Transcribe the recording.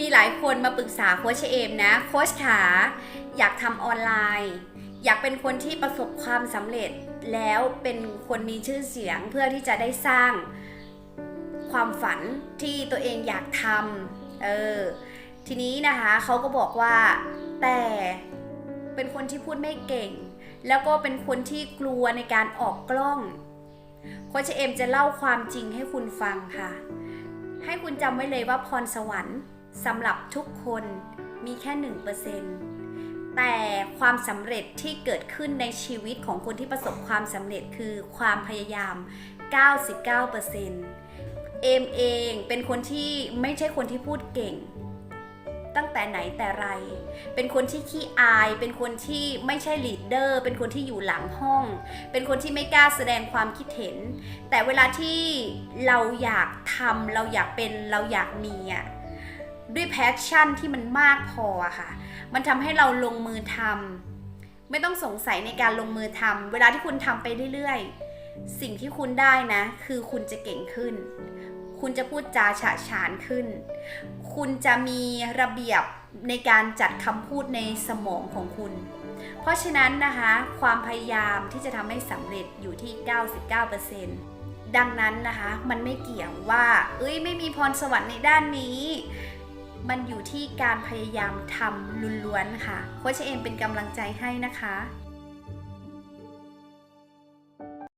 มีหลายคนมาปรึกษาโค้ชเอมนะ โค้ชขาอยากทำออนไลน์ อยากเป็นคนที่ประสบความสำเร็จ แล้วเป็นคนมีชื่อเสียงเพื่อที่จะได้สร้างความฝันที่ตัวเองอยากทำเออทีนี้นะคะเขาก็บอกว่าแต่เป็นคนที่พูดไม่เก่ง แล้วก็เป็นคนที่กลัวในการออกกล้องโคชเอมจะเล่าความจริงให้คุณฟังค่ะ ให้คุณจำไว้เลยว่าพรสวรรค์ สำหรับทุกคนมีแค่หนึ่งเปอร์เซ็นต์แต่ความสำเร็จที่เกิดขึ้นในชีวิตของคนที่ประสบความสำเร็จคือความพยายาม 99%เอมเองเป็นคนที่ไม่ใช่คนที่พูดเก่ง ตั้งแต่ไหนแต่ไร เป็นคนที่ขี้อาย เป็นคนที่ไม่ใช่ลีดเดอร์ เป็นคนที่อยู่หลังห้อง เป็นคนที่ไม่กล้าแสดงความคิดเห็น แต่เวลาที่เราอยากทำเราอยากเป็นเราอยากมีอะ ด้วยแพชชั่นที่มันมากพอค่ะ มันทำให้เราลงมือทำไม่ต้องสงสัยในการลงมือทำเวลาที่คุณทำไปเรื่อยๆ สิ่งที่คุณได้นะ คือคุณจะเก่งขึ้น คุณจะพูดจาฉะฉานขึ้น คุณจะมีระเบียบในการจัดคำพูดในสมองของคุณ เพราะฉะนั้นนะคะ ความพยายามที่จะทำให้สำเร็จอยู่ที่ 99%ดังนั้นนะคะ มันไม่เกี่ยวว่า เอ้ย ไม่มีพรสวรรค์ในด้านนี้ มันอยู่ที่การพยายามทำล้วนๆค่ะโค้ชเอมเป็นกำลังใจให้นะคะ